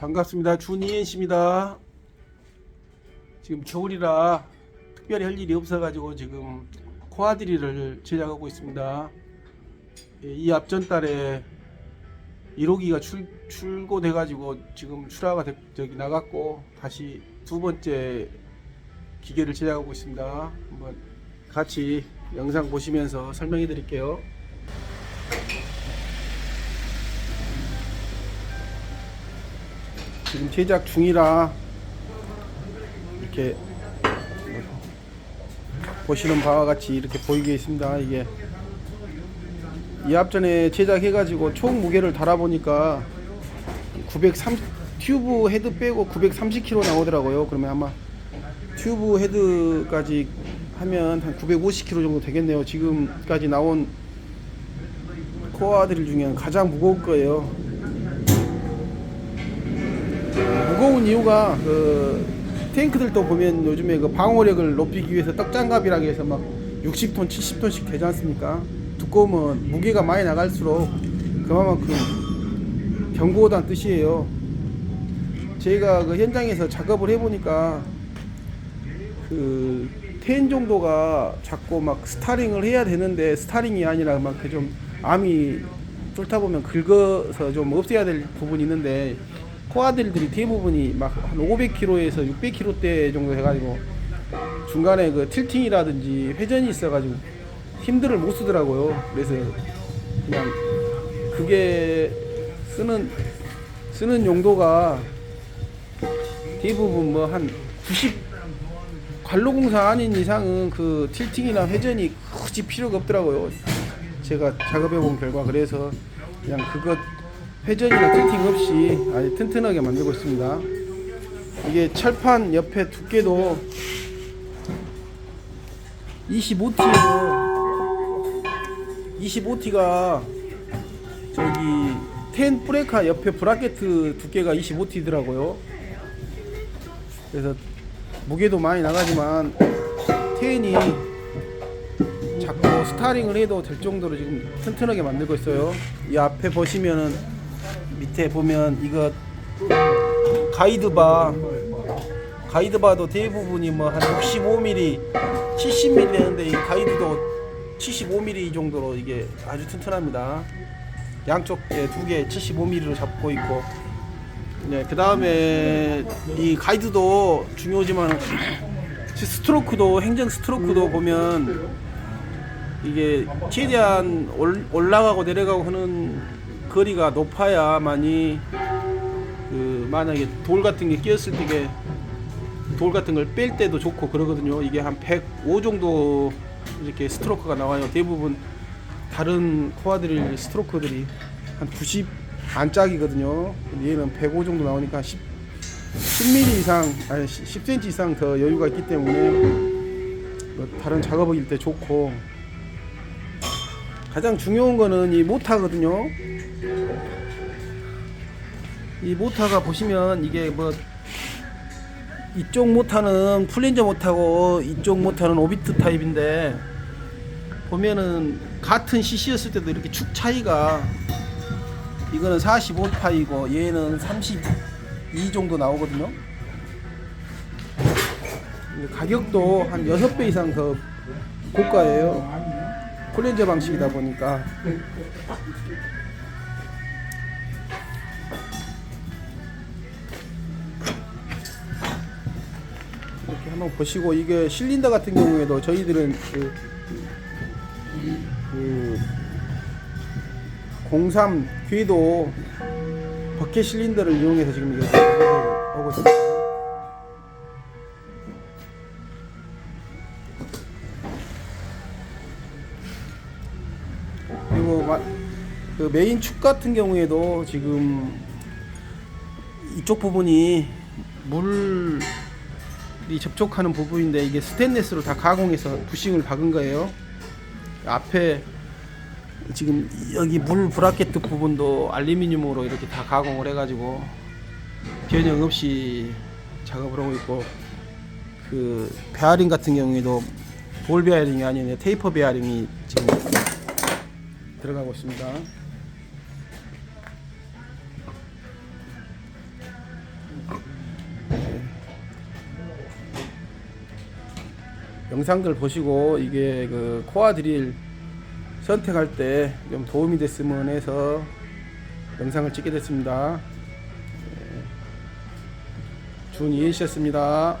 반갑습니다. 준이엔 씨입니다. 지금 겨울이라 특별히 할 일이 없어가지고 지금 코아드리를 제작하고 있습니다. 예, 이 앞전 달에 1호기가 출, 출고돼가지고 지금 출하가 돼- 저기 나갔고 다시 두 번째 기계를 제작하고 있습니다. 한번 같이 영상 보시면서 설명해 드릴게요. 지금 제작 중이라 이렇게 보시는 바와 같이 이렇게 보이게 있습니다. 이게 이 앞전에 제작해가지고 총 무게를 달아보니까 930 튜브 헤드 빼고 930kg 나오더라고요. 그러면 아마 튜브 헤드까지 하면 한 950kg 정도 되겠네요. 지금까지 나온 코어들 중에 가장 무거울 거예요. 무거운 이유가 그 탱크들도 보면 요즘에 그 방어력을 높이기 위해서 떡장갑이라고 해서 막 60톤, 70톤씩 되지 않습니까? 두꺼우면 무게가 많이 나갈수록 그만큼 견고하다는 뜻이에요. 제가 그 현장에서 작업을 해보니까 그텐 정도가 자꾸 막 스타링을 해야 되는데 스타링이 아니라 막좀 암이 뚫다 보면 긁어서 좀 없애야 될 부분이 있는데 코아들들이 대부분이 막 한 500kg에서 600kg대 정도 해가지고 중간에 그 틸팅이라든지 회전이 있어가지고 힘들을 못 쓰더라고요. 그래서 그냥 그게 쓰는 쓰는 용도가 대부분 뭐 한 90 관로공사 아닌 이상은 그 틸팅이나 회전이 굳이 필요가 없더라고요. 제가 작업해 본 결과 그래서 그냥 그것 회전이나 틸팅 없이 아주 튼튼하게 만들고 있습니다. 이게 철판 옆에 두께도 25T예요. 25T가 저기 텐 브레카 옆에 브라켓 두께가 25T더라고요. 그래서 무게도 많이 나가지만 텐이 자꾸 스타링을 해도 될 정도로 지금 튼튼하게 만들고 있어요. 이 앞에 보시면은 밑에 보면 이거 가이드바 가이드바도 대부분이 뭐 한 65mm, 70mm 되는데 이 가이드도 75mm 정도로 이게 아주 튼튼합니다. 양쪽에 두개 75mm로 잡고 있고 네, 그 다음에 이 가이드도 중요하지만 스트로크도 행정 스트로크도 보면 이게 최대한 올, 올라가고 내려가고 하는 거리가 높아야만이 그 만약에 돌 같은 게 끼었을 때돌 같은 걸 뺄 때도 좋고 그러거든요. 이게 한 105 정도 이렇게 스트로크가 나와요. 대부분 다른 코아드릴 스트로크들이 한 90 안짝이거든요. 얘는 105 정도 나오니까 10, 10mm 이상 아니 10cm 이상 더 여유가 있기 때문에 뭐 다른 작업일 때 좋고 가장 중요한 거는 이 모타거든요. 이 모타가 보시면 이게 뭐 이쪽 모타는 플랜저 모타고 이쪽 모타는 오비트 타입인데 보면은 같은 CC였을 때도 이렇게 축 차이가 이거는 45파이고 얘는 32 정도 나오거든요. 가격도 한 6배 이상 더 고가예요. 플랜저 방식이다 보니까 한번 보시고 이게 실린더 같은 경우에도 저희들은 그, 그 03 궤도 버켓 실린더를 이용해서 지금 작업을 하고 있습니다. 그리고 마- 그 메인 축 같은 경우에도 지금 이쪽 부분이 물 이 접촉하는 부분인데 이게 스테인레스로 다 가공해서 부싱을 박은 거예요. 앞에 지금 여기 물 브라켓 부분도 알루미늄으로 이렇게 다 가공을 해가지고 변형 없이 작업을 하고 있고 그 베어링 같은 경우에도 볼 베어링이 아니라 테이퍼 베어링이 지금 들어가고 있습니다. 영상들 보시고 이게 그 코아 드릴 선택할 때 좀 도움이 됐으면 해서 영상을 찍게 됐습니다. 네. 준이혜 씨였습니다.